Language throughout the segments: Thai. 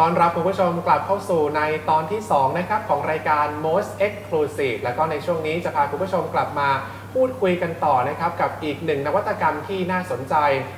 ตอนรับคุณผู้ชมกลับเข้าสู่ในตอนที่ 2 นะครับ ของรายการ Most Exclusive แล้วก็ในช่วงนี้จะพาคุณผู้ชมกลับมาพูดคุยกันต่อนะครับ กับอีกหนึ่งนวัตกรรมที่น่าสนใจ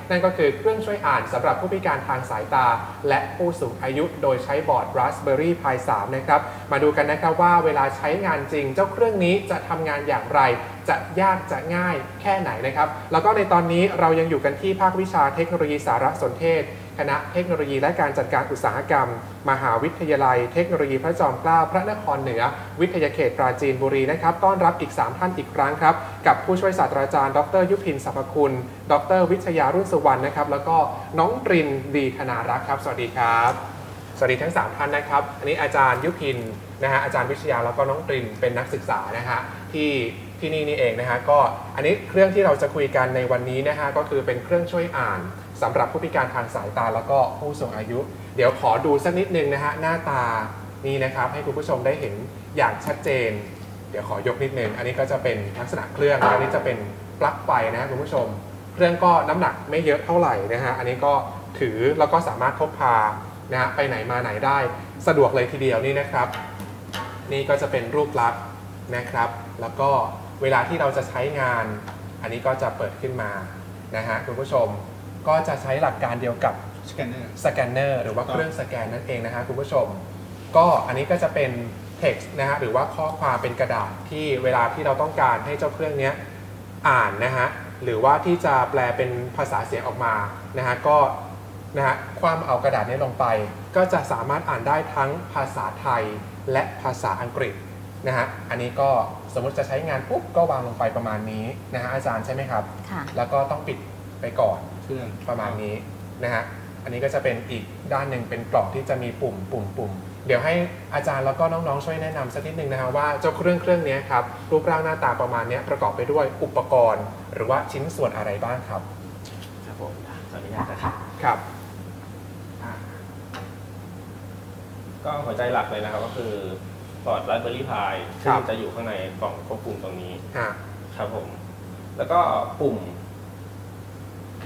นั่นก็คือเครื่องช่วยอ่านสำหรับผู้พิการทางสายตา และผู้สูงอายุโดยใช้บอร์ด Raspberry Pi 3 นะครับ มาดูกันนะครับว่าเวลาใช้งานจริง เจ้าเครื่องนี้จะทำงานอย่างไร จะยากจะง่ายแค่ไหนนะครับ แล้วก็ในตอนนี้เรายังอยู่กันที่ภาควิชาเทคโนโลยีสารสนเทศ คณะเทคโนโลยีและการจัดการอุตสาหกรรม มหาวิทยาลัย เทคโนโลยีพระจอมเกล้าพระนครเหนือ วิทยาเขตปราจีนบุรีนะครับต้อนรับอีก 3 ท่านอีกครั้งครับ กับผู้ช่วยศาสตราจารย์ ดร ยุพินสรรพคุณ ดร วิทยารุ่นสุวรรณนะครับแล้วก็น้องตรินดีธนารักษ์ครับ สวัสดีครับ สวัสดีทั้ง 3 ท่านนะครับ อันนี้อาจารย์ยุพินนะฮะอาจารย์วิทยาแล้วก็น้องตรินเป็นนักศึกษานะฮะที่ที่นี่นี่เองนะฮะก็อันนี้เครื่องที่เราจะคุยกันในวันนี้นะฮะก็คือเป็นเครื่องช่วยอ่าน สำหรับผู้พิการทางสายตาแล้วก็ผู้สูงอายุ เดี๋ยวขอดูสักนิดนึงนะฮะหน้าตานี่นะครับ ให้คุณผู้ชมได้เห็นอย่างชัดเจน เดี๋ยวขอยกนิดนึง อันนี้ก็จะเป็นลักษณะเครื่องอันนี้จะเป็นปลั๊กไฟนะคุณผู้ชม เครื่องก็น้ำหนักไม่เยอะเท่าไหร่นะฮะอันนี้ก็ถือแล้วก็สามารถพกพานะฮะไปไหนมาไหนได้สะดวกเลยทีเดียวนี่นะครับ นี่ก็จะเป็นรูปลักษณ์นะครับ แล้วก็เวลาที่เราจะใช้งาน อันนี้ก็จะเปิดขึ้นมานะฮะคุณผู้ชม ก็จะใช้หลักการเดียวกับสแกนเนอร์ สแกนเนอร์หรือว่าเครื่องสแกนนั่นเองนะฮะคุณผู้ชม ก็อันนี้ก็จะเป็น text นะฮะหรือว่าข้อความเป็นกระดาษที่เวลาที่เราต้องการให้เจ้าเครื่องเนี้ยอ่านนะฮะหรือว่าที่จะแปลเป็นภาษาเสียงออกมานะฮะก็นะฮะความเอากระดาษนี้ลงไป ก็จะสามารถอ่านได้ทั้งภาษาไทยและภาษาอังกฤษนะฮะอันนี้ก็สมมติจะใช้งานปุ๊บก็วางลงไปประมาณนี้นะฮะอาจารย์ใช่ไหมครับ ค่ะ แล้วก็ต้องปิด ไปก่อนเครื่องประมาณนี้นะฮะอันนี้ก็จะเป็นอีกด้านหนึ่งเป็นกล่องที่จะมีปุ่มปุ่มปุ่มเดี๋ยวให้อาจารย์แล้วก็น้องๆช่วยแนะนำสักนิดนึงนะฮะว่าเจ้าเครื่องเครื่องนี้ครับรูปร่างหน้าตาประมาณเนี้ยประกอบไปด้วยอุปกรณ์ หรือว่าชิ้นส่วนอะไรบ้างครับครับผมขออนุญาตนะครับครับก็หัวใจหลักเลยนะครับก็คือบอร์ด Raspberry Pi คซึ่รังบจะอยู่ข้างในกล่องควบคุมตรงนี้ฮะครับผม แล้วก็ปุ่ม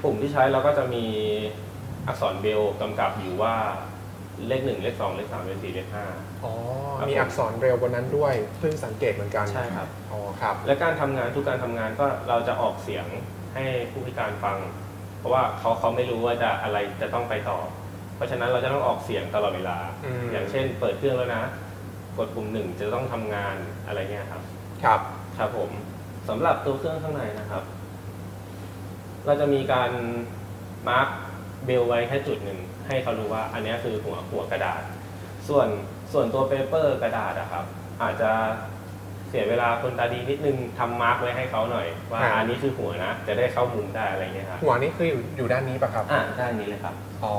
ปุ่มที่ใช้เราก็จะมีอักษรเบลกำกับอยู่ว่าเลขหนึ่งเลขสองเลขสามเลขสี่เลขห้า อ๋อ ครับมีอักษรเร็วบนนั้นด้วยเพิ่งสังเกตเหมือนกันใช่ครับ อ๋อครับ และการทำงานทุกการทำงานก็เราจะออกเสียงให้ผู้พิการฟัง เพราะว่าเขาเขาไม่รู้ว่าจะอะไรจะต้องไปต่อ เพราะฉะนั้นเราจะต้องออกเสียงตลอดเวลา อืม อย่างเช่น เปิดเครื่องแล้วนะ กดปุ่มหนึ่งจะต้องทำงานอะไรเงี้ยครับ ครับ ครับผมสำหรับตัวเครื่องข้างในนะครับ เราจะมีการมาร์กเบลไว้แค่จุดหนึ่งให้เขารู้ว่าอันเนี้ยคือหัวหัวกระดาษ ส่วนส่วนตัวเปเปอร์กระดาษอะครับ อาจจะเสียเวลาคนตาดีนิดนึงทำมาร์กไว้ให้เขาหน่อย ว่าครับอันนี้คือหัวนะ จะได้เข้ามุมได้อะไรเงี้ยครับหัวนี่คืออยู่อยู่ด้านนี้ปะครับอ่าด้านนี้เลยครับอ๋อ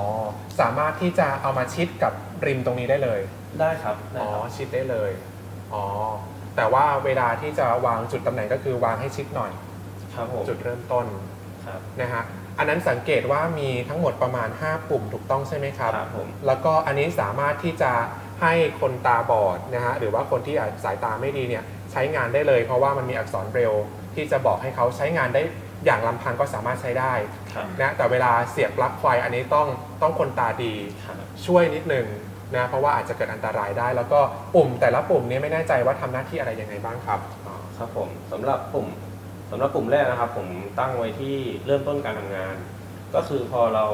สามารถที่จะเอามาชิดกับริมตรงนี้ได้เลยได้ครับได้อ๋อครับ ชิดได้เลยอ๋อแต่ว่าเวลาที่จะวางจุดตำแหน่งก็คือวางให้ชิดหน่อย ครับผมจุดเริ่มต้น ครับ นะฮะอันนั้นสังเกตว่ามีทั้งหมดประมาณ 5 ปุ่มถูกต้องใช่ไหมครับ ครับผม แล้วก็อันนี้สามารถที่จะให้คนตาบอดนะฮะหรือว่าคนที่สายตาไม่ดีเนี่ยใช้งานได้เลย เพราะว่ามันมีอักษรเบรลที่จะบอกให้เขาใช้งานได้อย่างลำพังก็สามารถใช้ได้ครับ นะแต่เวลาเสียบปลั๊กไฟอันนี้ต้องต้องคนตาดี ครับ ช่วยนิดหนึ่งนะเพราะว่าอาจจะเกิดอันตรายได้ แล้วก็ปุ่มแต่ละปุ่มนี้ไม่แน่ใจว่าทำหน้าที่อะไรยังไงบ้างครับอ๋อ ครับผมสำหรับปุ่ม สำหรับปุ่มแรกนะครับ ผมตั้งไว้ที่เริ่มต้นการทำงาน ก็คือพอเรา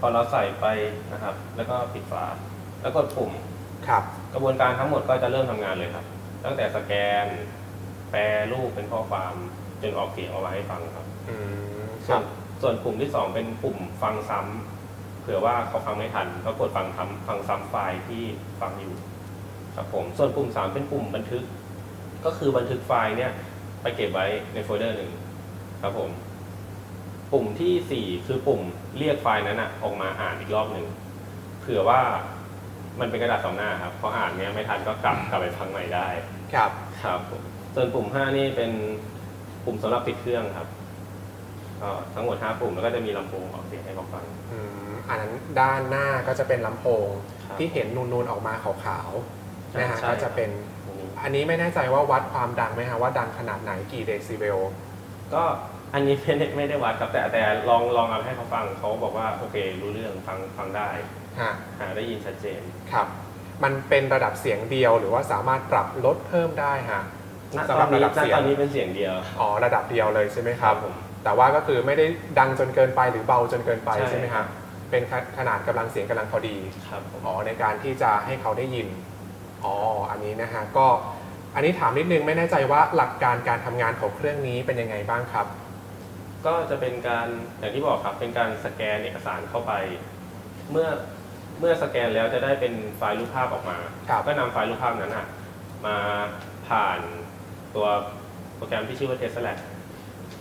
พอเราใส่ไปนะครับ แล้วก็ปิดฝา แล้วกดปุ่ม ครับกระบวนการทั้งหมดก็จะเริ่มทำงานเลยครับ ตั้งแต่สแกน แปลรูปเป็นข้อความจนออกเสียงออกมาให้ฟังครับ อืมคส่วรันบส่วนปุ่มที่สองเป็นปุ่มฟังซ้ำเผื่อว่าเขาฟังไม่ทันก็กดฟังซ้ำฟังซ้ำไฟล์ที่ฟังอยู่ ครับผม ส่วนปุ่มสามเป็นปุ่มบันทึก ก็คือบันทึกไฟล์เนี่ย ไปเก็บไว้ในโฟลเดอร์หนึ่งครับผม ปุ่มที่สี่คือปุ่มเรียกไฟล์นั้นอะออกมาอ่านอีกรอบหนึ่งเผื่อว่ามันเป็นกระดาษสองหน้าครับพออ่านเนี้ยไม่ทันก็กลับกลับไปฟังใหม่ได้ ครับ ครับผมส่วนปุ่ม 5 นี่เป็นปุ่มสำหรับปิดเครื่องครับก็ทั้งหมด 5 ปุ่มแล้วก็จะมีลำโพงออกเสียงให้เขาฟัง อืมอันนั้นด้านหน้าก็จะเป็นลำโพง ครับที่เห็นนูนๆออกมาขาวๆนะฮะใช่ ก็จะเป็นตรงนี้ อันนี้ไม่แน่ใจว่าวัดความดังไหมฮะว่าดังขนาดไหนกี่เดซิเบลก็อันนี้ไม่ได้ไม่ได้วัดครับแต่แต่ลองลองเอาให้เขาฟังเขาบอกว่าโอเค รู้เรื่องฟังฟังได้ฮะหาได้ยินชัดเจนครับ มันเป็นระดับเสียงเดียวหรือว่าสามารถปรับลดเพิ่มได้ฮะณสำตหรัอบนนี้ระดับณเสียงตอนนี้เป็นเสียงเดียวอ๋อระดับเดียวเลยใช่ไหมครับผมแต่ว่าก็คือไม่ได้ดังจนเกินไปหรือเบาจนเกินไปใช่ใช่ไหมฮะเป็นขขนาดกำลังเสียงกำลังพอดีครับผมอ๋อในการที่จะให้เขาได้ยิน อ๋อ อันนี้นะฮะ ก็อันนี้ถามนิดนึงไม่แน่ใจว่าหลักการการทำงานของเครื่องนี้เป็นยังไงบ้างครับ ก็จะเป็นการอย่างที่บอกครับ เป็นการสแกนเอกสารเข้าไป เมื่อเมื่อสแกนแล้วจะได้เป็นไฟล์รูปภาพออกมา ครับ ก็นำไฟล์รูปภาพนั้นอะมาผ่านตัวโปรแกรมที่ชื่อว่า Tesseract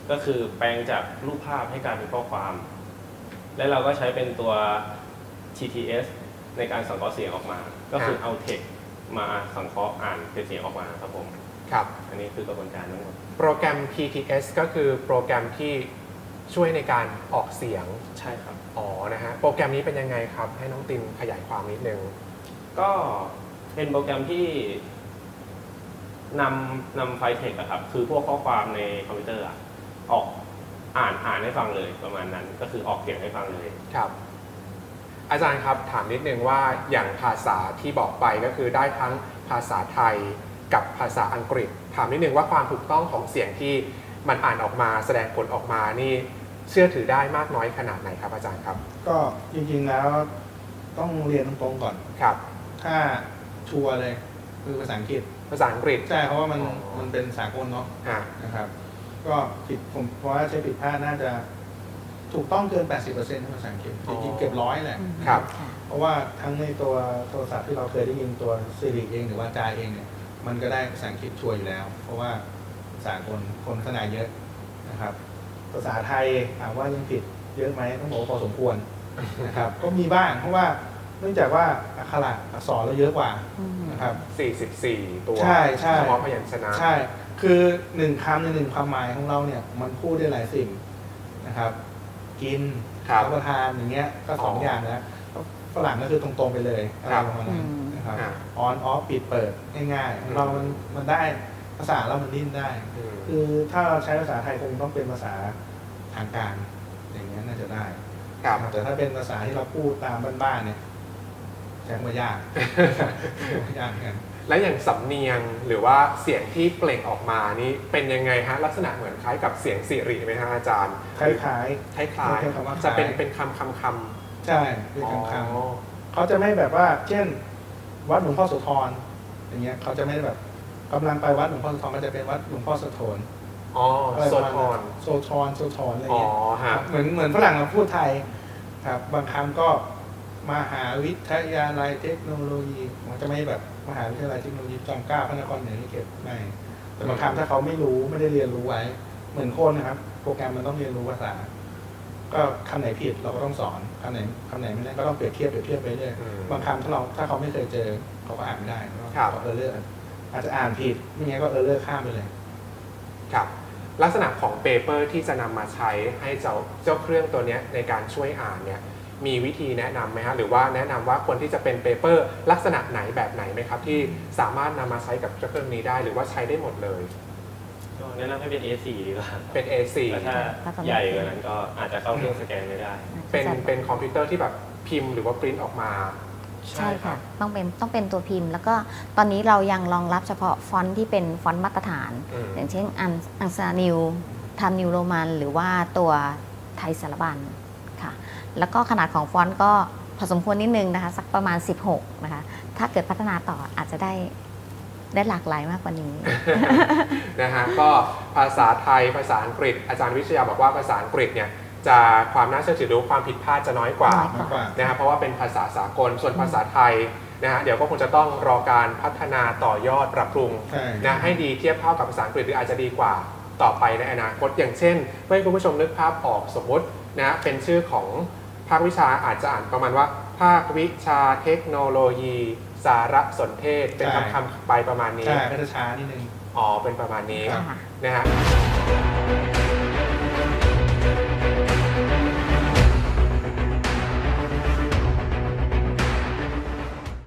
ก็คือแปลงจากรูปภาพให้กลายเป็นข้อความ และเราก็ใช้เป็นตัว TTS ในการสังเคราะห์เสียงออกมา ก็คือเอาเทค มาสังเคราะห์อ่านเป็นเสียงออกมาครับผมครับ อันนี้คือกระบวนการทั้งหมด โปรแกรม PTS ก็คือโปรแกรมที่ช่วยในการออกเสียง ใช่ครับ อ๋อ นะฮะ โปรแกรมนี้เป็นยังไงครับ ให้น้องตินขยายความนิดนึง ก็เป็นโปรแกรมที่นำนำไฟล์เทคอะครับ คือพวกข้อความในคอมพิวเตอร์อะออกอ่านอ่านให้ฟังเลยประมาณนั้น ก็คือออกเสียงให้ฟังเลย ครับ อาจารย์ครับถามนิดนึงว่าอย่างภาษาที่บอกไปก็คือได้ทั้งภาษาไทยกับภาษาอังกฤษ ถามนิดนึงว่าความถูกต้องของเสียงที่มันอ่านออกมาแสดงผลออกมานี่เชื่อถือได้มากน้อยขนาดไหนครับอาจารย์ครับ ก็จริงๆแล้วต้องเรียนตรงๆก่อนครับ ถ้าชัวร์เลยคือภาษาอังกฤษภาษาอังกฤษใช่เพราะว่ามันอ๋อมันเป็นสากลเนาะอ่านะครับ ก็ผิดผมเพราะว่าใช้ผิดพลาดน่าจะ ถูกต้องเกิน 80%ในภาษาอังกฤษจริงๆเกือบร้อยแหละครับ เพราะว่าทั้งในตัวโทรศัพท์ที่เราเคยได้ยินตัวซีรีเองหรือว่าจาเองเนี่ยมันก็ได้ภาษาอังกฤษชัวร์อยู่แล้ว เพราะว่าสากลคนขนาดเยอะนะครับ ภาษาไทยถามว่ายังผิดเยอะไหมต้องบอกว่าพอสมควรนะครับก็มีบ้างเพราะว่าเนื่องจากว่าอักขระอักษรเราเยอะกว่านะครับ44 ตัวใช่ใช่เฉพาะพยัญชนะใช่ คือหนึ่งคำในหนึ่งความหมายของเราเนี่ยมันพูดได้หลายสิ่งนะครับ กินครับรับประทานอย่างเงี้ยก็สองอ๋อออย่างแล้วฝรั่งก็คือตรงๆไปเลยอะไรครับประมาณนั้นอืมนะครับอ่าออนออฟปิดเปิดง่ายๆของเรามันมันได้ภาษาเรามันดิ้นได้อืมคือถ้าเราใช้ภาษาไทยคงต้องเป็นภาษาทางการ อย่างเงี้ยน่าจะได้ครับแต่ถ้าเป็นภาษาที่เราพูดตามบ้านๆเนี่ย ใช้ว่ายากยากเหมือนกันและอย่างสำเนียงหรือว่าเสียงที่เปล่งออกมานี่เป็นยังไงฮะลักษณะเหมือนคล้ายกับเสียงสิริไหมฮะอาจารย์คล้ายคล้ายใช้คำว่าๆจะเป็นคล้ายเป็นคำคำคำๆใช่เป็นอ๋อคำๆเขาจะไม่แบบว่า เช่น วัดหลวงพ่อโสธรอย่างเงี้ยเขาจะไม่ได้แบบกำลังไปวัดหลวงพ่อโสธรก็จะเป็นวัดหลวงพ่อโสธรอ๋ออะไรโซประทมาอณนโซทรโซทรอะไรอ๋อเงี้ยฮะเหมือนเหมือนฝรั่งเราพูดไทยครับบางคำก็ มหาวิทยาลัยเทคโนโลยี มันจะไม่แบบมหาวิทยาลัยเทคโนโลยีจอมเกล้าพระนครเหนือนี่เก็บไม่แต่บางคำถ้าเขาไม่รู้ไม่ได้เรียนรู้ไว้ เหมือนคนนะครับ โปรแกรมมันต้องเรียนรู้ภาษา ก็คำไหนผิดเราก็ต้องสอนคำไหนคำไหนไม่ได้ก็ต้องเปรียบเทียบเปรียบเทียบไปเรื่อยอืมบางคำถ้าเราถ้าเขาไม่เคยเจอเขาก็อ่านไม่ได้เขาครับก็เออเลอร์อาจจะอ่านผิดไม่งั้นก็เออเลอร์ข้ามไปเลยครับลักษณะของเปเปอร์ที่จะนำมาใช้ให้เจ้าเจ้าเครื่องตัวเนี้ยในการช่วยอ่านเนี่ย มีวิธีแนะนำไหมฮะหรือว่าแนะนำว่าควรที่จะเป็นเปเปอร์ลักษณะไหนแบบไหนไหมครับที่สามารถนำมาใช้กับเจ้าเครื่องนี้ได้ หรือว่าใช้ได้หมดเลย ก็แนะนำให้เป็น A4 ดีกว่าเป็น A4 แต่ถ้าถ้าสำหรับใหญ่กว่านั้นก็อาจจะเข้าเครื่องสแกนไม่ได้ เป็นเป็นคอมพิวเตอร์ที่แบบพิมพ์หรือว่าปริ้นออกมา ใช่ค่ะ ต้องเป็นต้องเป็นตัวพิมพ์ แล้วก็ตอนนี้เรายังรองรับเฉพาะฟอนต์ที่เป็นฟอนต์มาตรฐาน อืม อย่างเช่นอันอังซานิวทำนิวโรมัน หรือว่าตัวไทยสารบันค่ะ แล้วก็ขนาดของฟอนต์ก็พอสมควรนิดนึงนะคะ สักประมาณ 16 นะคะ ถ้าเกิดพัฒนาต่ออาจจะได้ได้หลากหลายมากกว่านี้ นะฮะก็ภาษาไทยภาษาอังกฤษ อาจารย์วิทยาบอกว่าภาษาอังกฤษเนี่ยจะความน่าเชื่อถือหรือความผิดพลาดจะน้อยกว่าน้อยมากกว่า นะฮะเพราะว่าเป็นภาษาสากลส่วนภาษาไทยนะฮะเดี๋ยวก็คงจะต้องรอการพัฒนาต่อยอดปรับปรุงใช่ นะให้ดีเทียบเท่ากับภาษาอังกฤษหรืออาจจะดีกว่าต่อไปในอนาคตอย่างเช่นเพื่อให้คุณผู้ชมนึกภาพออกสมมตินะเป็นชื่อของ ภาควิชาอาจจะอ่านประมาณว่า ภาควิชาเทคโนโลยี สารสนเทศ เป็นใช่คำคำๆไปประมาณนี้ ใช่ก็จะช้านิดนึง อ๋อ เป็นประมาณนี้ครับค่ะนะฮะ